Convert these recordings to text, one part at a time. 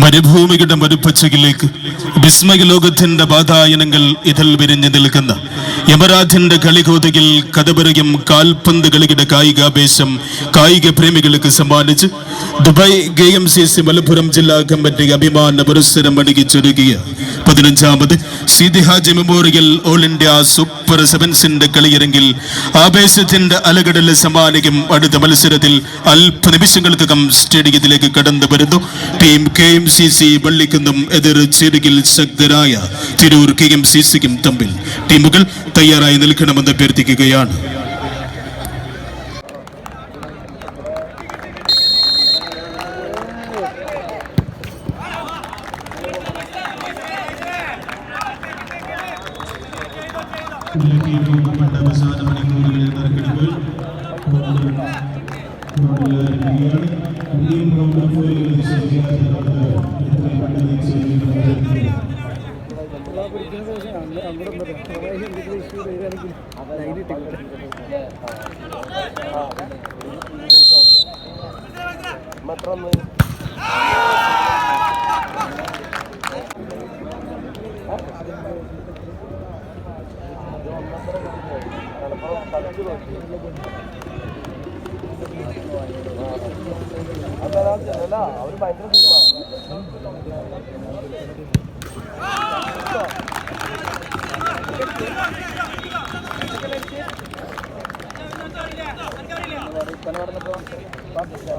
മരുഭൂമിയുടെ മരുപ്പച്ചകിലേക്ക് വിസ്മയ ലോകത്തിന്റെ ബാധായനങ്ങൾ ഇതിൽ വിരിഞ്ഞു നിൽക്കുന്ന യമരാജന്റെ കളികോതയിൽ കഥപറയും കാൽപന്ത് കളിയുടെ കായികാവേശം കായിക പ്രേമികൾക്ക് സമ്മാനിച്ച് Dubai K M C C Malappuram ജില്ലാ കമ്മിറ്റി അഭിമാന പുരസ്സരം അണിയിച്ചൊരുക്കിയ പതിനഞ്ചാമത് സിദിഹ Haji memorial all India super സെവൻസിന്റെ കളിയിറങ്ങിൽ ആവേശത്തിന്റെ അലകടൽ സമ്മാനിക്കും അടുത്ത മത്സരത്തിൽ അല്പ നിമിഷങ്ങൾക്കകം സ്റ്റേഡിയത്തിലേക്ക് കടന്നു വരുന്നു. Team K M C C വള്ളിക്കുന്നും എതിർ ചെറുകിൽ ശക്തരായ തിരൂർ കെ എം സി സിക്കും തമ്മിൽ ടീമുകൾ തയ്യാറായി നിൽക്കണമെന്ന് അഭ്യർത്ഥിക്കുകയാണ്. അവര് ഭയങ്കര ടീമാണ് താനൂരിന്റെ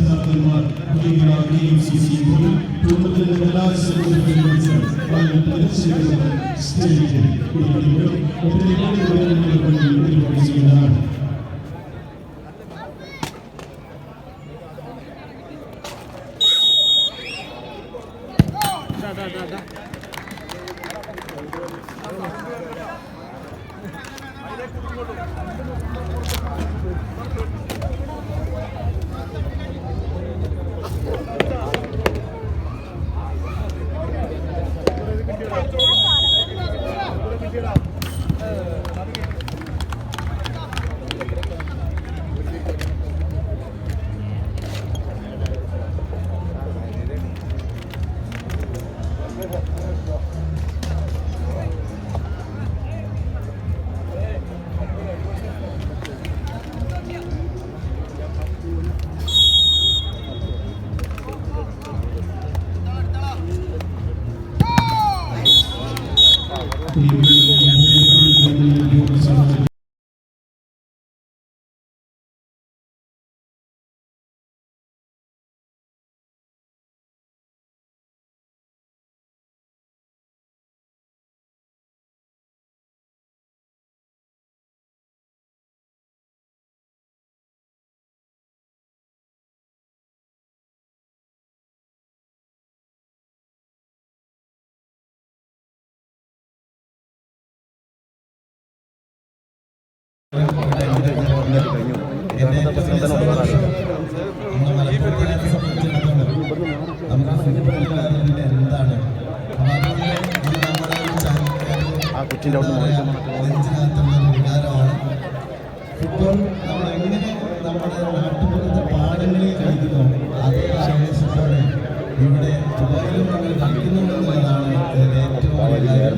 സ്ഥാനാർത്ഥിമാർ മുഖ്യരാകുകയും ചെയ്യുമ്പോൾ കുടുംബത്തിന്റെ എല്ലാ സംഘടനകളിലും തീർച്ചയായിട്ടും സ്റ്റേജിൽ ഒരുപാട് Amém. കുറ്റിന്റെ അവിടെ ഫുട്ബോൾ നമ്മൾ എങ്ങനെ നമ്മുടെ നാട്ടുപുറത്തെ പാടങ്ങളിൽ കളിക്കുന്നു അതേ ആവേശത്തോടെ ഇവിടെ നമ്മൾ കളിക്കുന്നു എന്നുള്ളതാണ് ഏറ്റവും വലിയ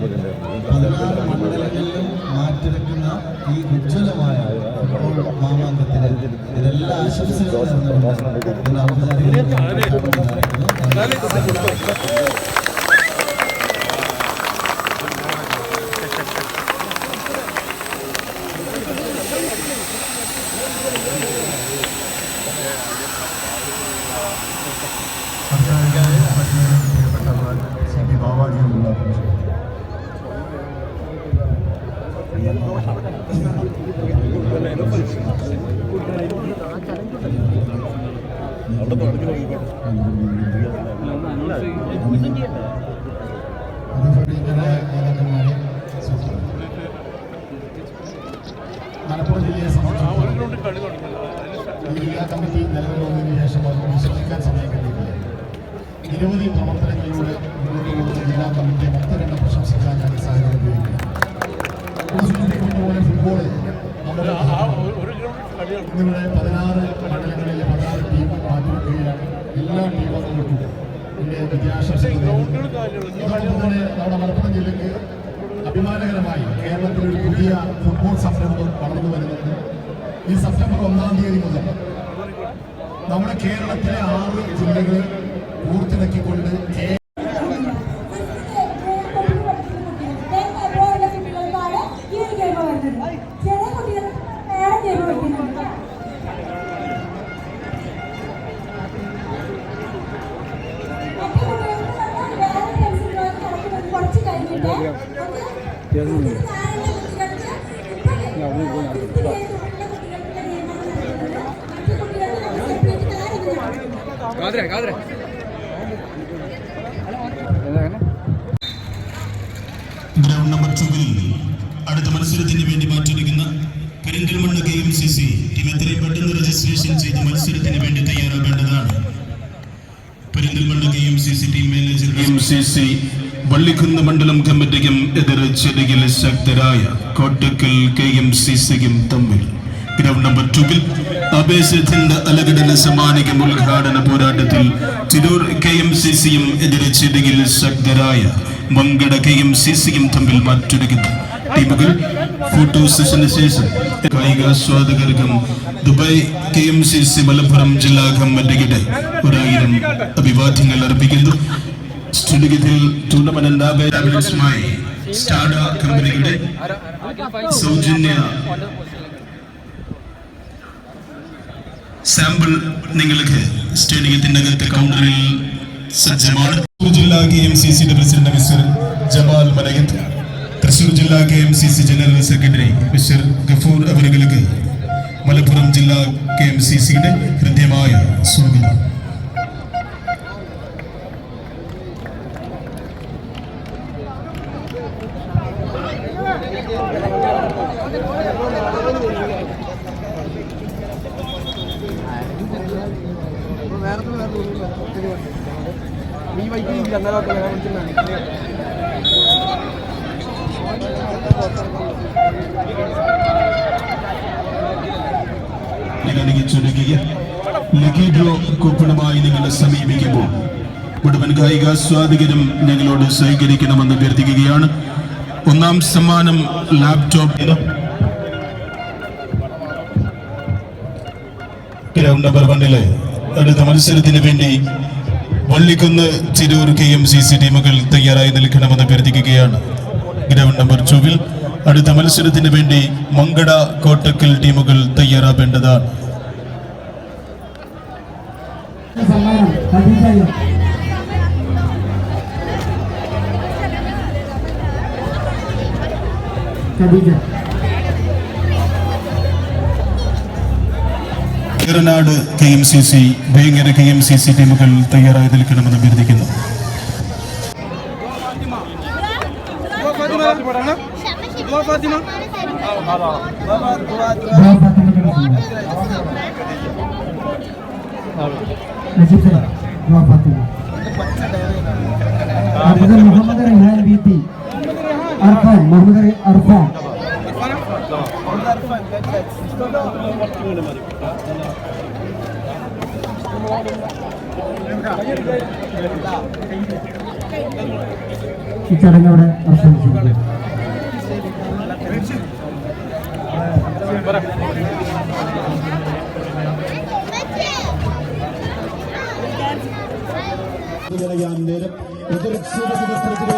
പതിനാറ് മണ്ഡലങ്ങളിലും മാറ്റിവെക്കുന്ന ഈ അതുപോലെ നേതാക്കന്മാരെ സൂക്ഷിക്കണം മലപ്പുറം ജില്ലയെ സംബന്ധിച്ചിടത്തോളം ജില്ലാ കമ്മിറ്റി നിലവിൽ വന്നതിന് ശേഷം അത് വിശ്വസിക്കാൻ സമയം കഴിയില്ല നിരവധി പ്രവർത്തനങ്ങളിലൂടെ മുന്നോട്ട് പോകുന്ന ജില്ലാ കമ്മിറ്റിയെ മറ്റൊരെണ്ണം പ്രശംസിക്കാൻ ഞാൻ സാഹചര്യം ഉപയോഗിക്കുന്നു ഫുട്ബോൾ നമ്മുടെ പതിനാറ് മണ്ഡലങ്ങളിലെ പതിനാറ് നമ്മുടെ മലപ്പുറം ജില്ലയ്ക്ക് അഭിമാനകരമായി കേരളത്തിൽ ഒരു പുതിയ ഫുട്ബോൾ സംരംഭം വളർന്നു വരുന്നുണ്ട് ഈ സെപ്റ്റംബർ ഒന്നാം തീയതി മുതൽ നമ്മുടെ കേരളത്തിലെ ആറ് ജില്ലകൾ പൂർത്തിയാക്കിക്കൊണ്ട് ഗ്രൗണ്ട് നമ്പർ ടൂവിൽ അടുത്ത മത്സരത്തിന് വേണ്ടി മാറ്റിയിരിക്കുന്ന Perinthalmanna K M C C team എത്രയും പെട്ടെന്ന് രജിസ്ട്രേഷൻ ചെയ്ത് മത്സരത്തിന് വേണ്ടി തയ്യാറാവേണ്ടതാണ് Perinthalmanna K M C C team manager M C C Vallikkunnu മണ്ഡലം കമ്മിറ്റിക്കും എതിർ ചെടിയിൽ ശക്തരായ കോട്ടക്കൽ കെ എം സി സിയും തമ്മിൽ ഗ്രൗണ്ട് നമ്പർ ടൂവിൽ അപേക്ഷത്തിന്റെ അലകടന സമാനിക ഉദ്ഘാടന പോരാട്ടത്തിൽ തിരൂർ കെ എം സി സിയും എതിരെ ചെടിയിൽ ശക്തരായ മങ്കട കെ എം സി സിയും തമ്മിൽ മാറ്റൊരുക്കുന്നു ടീമുകൾ ഫോട്ടോ സെഷന് ശേഷം കായികാസ്വാദകർക്കും Dubai K M C C Malappuram ജില്ലാ കമ്മിറ്റിയുടെ ഒരായിരം അഭിവാദ്യങ്ങൾ അർപ്പിക്കുന്നു. സ്റ്റുഡിയത്തിൽ ടൂർണമെന്റ് സ്റ്റാഡ കമ്പനിയുടെ സൗജന്യ സാമ്പിൾ നിങ്ങൾക്ക് സ്റ്റേഡിയത്തിന്റെ അകത്തെ കൗണ്ടറിൽ സജ്ജമാണ് ജില്ലാ കെ എം സി സിയുടെ പ്രസിഡന്റ് മിസ്റ്റർ ജമാൽ മലയത്ത് തൃശൂർ ജില്ലാ K M C C general secretary mister Gafoor അവരുകൾക്ക് Malappuram ജില്ലാ കെ എം സി സിയുടെ ഹൃദ്യമായ സ്വാഗതം. അന്നേരം ഞാൻ വിളിച്ചിട്ടുണ്ടായിരുന്നു പരിഗണിക്ക് ചുരുക്കിയ ലക്കി ഡ്രോ കൂപ്പണുമായി നിങ്ങളെ സമീപിക്കുമ്പോൾ മുഴുവൻ കായികാസ്വാദികരും ഞങ്ങളോട് സഹകരിക്കണമെന്ന് അഭ്യർത്ഥിക്കുകയാണ്. ഒന്നാം സമ്മാനം ലാപ്ടോപ്പ് ഗ്രൗണ്ട് നമ്പർ വണ്ണിലെ അടുത്ത മത്സരത്തിന് വേണ്ടി Vallikkunnu Chirur K M C C ടീമുകൾ തയ്യാറായി നിൽക്കണമെന്ന് അഭ്യർത്ഥിക്കുകയാണ്. ഗ്രൗണ്ട് നമ്പർ ടൂവിൽ അടുത്ത മത്സരത്തിന് വേണ്ടി മങ്കട കോട്ടക്കൽ ടീമുകൾ തയ്യാറാവേണ്ടതാണ്. സമ്മാനം Eranad K M C C Vengara K M C C ടീമുകൾ തയ്യാറായി നിൽക്കണമെന്ന് അഭ്യർത്ഥിക്കുന്നു മുഹമ്മദ് റഹ്മാൻ ബി പി അർഫാൻ മുഹമ്മദ് അർഫാൻ ഈ ചടങ്ങവിടെ അവസാനിച്ചിരിക്കുന്നു. ഞാൻ നേരം എതിർ സൂര്യസമസ്ത്രത്തിന്